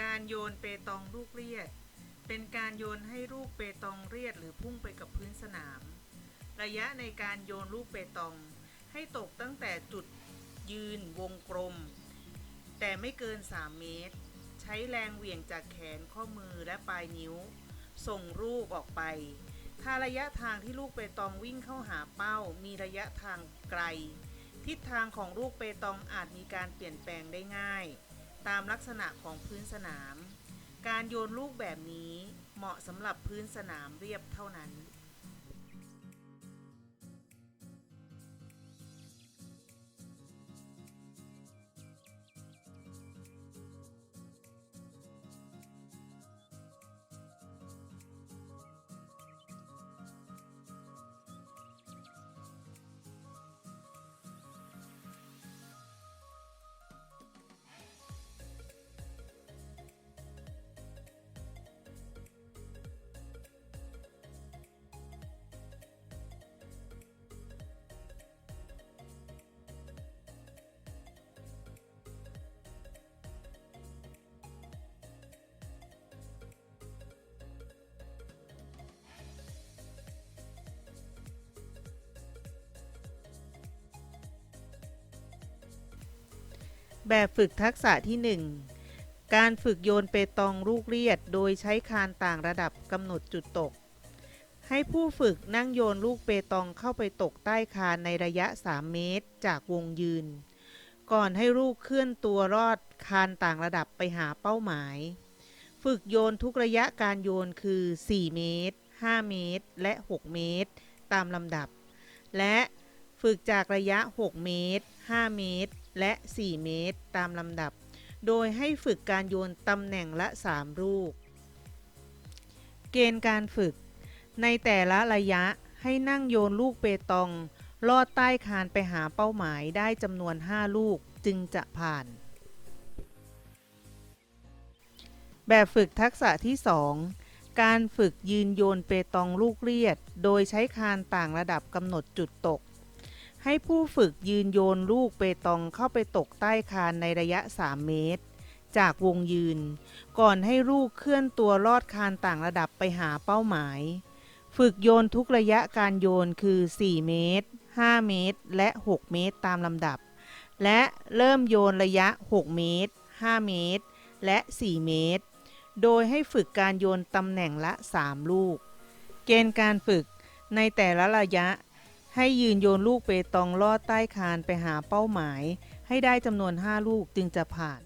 การโยนเปตองลูกเรียด เป็นการโยนให้ลูกเปตองเรียดหรือพุ่งไปกับพื้นสนาม ระยะในการโยนลูกเปตอง ให้ตกตั้งแต่จุดยืนวงกลม แต่ไม่เกิน 3 เมตร ใช้แรงเหวี่ยงจากแขนข้อมือและปลายนิ้ว ส่งลูกออกไป ถ้าระยะทางที่ลูกเปตองวิ่งเข้าหาเป้า มีระยะทางไกล ทิศทางของลูกเปตองอาจมีการเปลี่ยนแปลงได้ง่าย ตามลักษณะของพื้นสนาม การโยนลูกแบบนี้เหมาะสำหรับพื้นสนามเรียบเท่านั้น แบบฝึกทักษะที่ 1 การฝึกโยนเปตองลูกเรียด โดยใช้คานต่างระดับกำหนดจุดตก ให้ผู้ฝึกนั่งโยนลูกเปตองเข้าไปตกใต้คานในระยะ 3 เมตร จากวงยืน ก่อนให้ลูกเคลื่อนตัวรอดคานต่างระดับไปหาเป้าหมาย ฝึกโยนทุกระยะการโยนคือ 4 เมตร 5 เมตร และ 6 เมตร ตามลำดับ และฝึกจากระยะ 6 เมตร 5 เมตร และ 4 เมตร ตามลำดับ โดยให้ฝึกการโยนตำแหน่งละ 3 ลูก เกณฑ์การฝึก ในแต่ละระยะให้นั่งโยนลูกเปตอง ลอดใต้คานไปหาเป้าหมายได้จำนวน 5 ลูกจึงจะผ่าน แบบฝึกทักษะที่ 2การฝึกยืนโยนเปตองลูกเรียด โดยใช้คานต่างระดับกำหนดจุดตก ให้ผู้ฝึกยืนโยนลูกเปตองเข้าไปตกใต้คานในระยะ 3 เมตร จากวงยืน ก่อนให้ลูกเคลื่อนตัวลอดคานต่างระดับไปหาเป้าหมาย ฝึกโยนทุกระยะการโยนคือ 4 เมตร 5 เมตร และ 6 เมตรตามลำดับ และเริ่มโยนระยะ 6 เมตร 5 เมตร และ 4 เมตร โดยให้ฝึกการโยนตำแหน่งละ 3 ลูก เกณฑ์การฝึกในแต่ละระยะ ให้ยืนโยนลูกเปตองลอดใต้คานไปหาเป้าหมาย ให้ได้จำนวน 5 ลูกจึงจะผ่าน